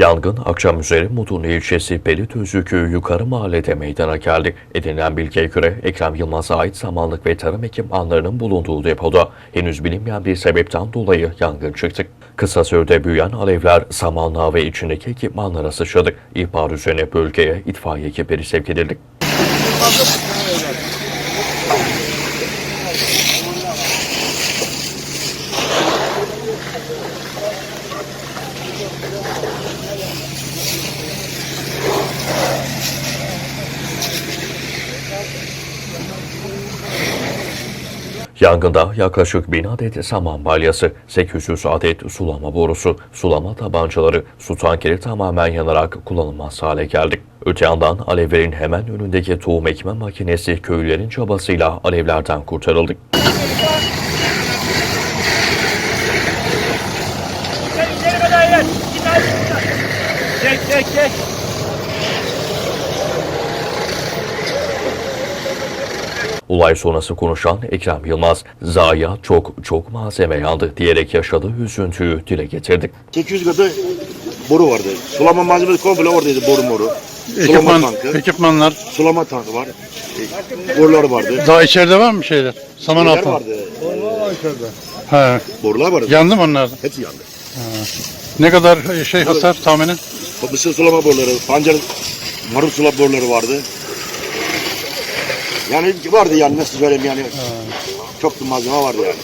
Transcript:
Yangın akşam üzeri Mudurnu ilçesi Belitözü köyü Yukarı Mahalle'de meydana geldi. Edinilen bilgiye göre Ekrem Yılmaz'a ait samanlık ve tarım ekipmanlarının bulunduğu depoda henüz bilinmeyen bir sebepten dolayı yangın çıktı. Kısa sürede büyüyen alevler samanlığa ve içindeki ekipmanlara sıçradı. İhbar üzerine bölgeye itfaiye ekipleri sevk edildi. Yangında yaklaşık 1000 adet saman balyası, 800 adet sulama borusu, sulama tabancaları, su tankeri tamamen yanarak kullanılmaz hale geldi. Öte yandan alevlerin hemen önündeki tohum ekme makinesi köylülerin çabasıyla alevlerden kurtarıldı. Çek çek çek. Olay sonrası konuşan Ekrem Yılmaz, Zaya çok çok malzeme yandı diyerek yaşadığı üzüntüyü dile getirdi. 800 kadar boru vardı. Sulama malzemesi komple oradaydı boru moru. Sulama Ekipman, tankı. ekipmanlar. Sulama tankı var. E, borular vardı. Daha içeride var mı şeyler? Saman Borular altı. vardı. He. Borular vardı. Yandı mı onlar? Hepsi yandı. Ne kadar şey hasar tahminen? Mısır sulama boruları, pancar marul sulama boruları vardı. Yani vardı yani nasıl söyleyeyim yani. Çok malzeme vardı yani.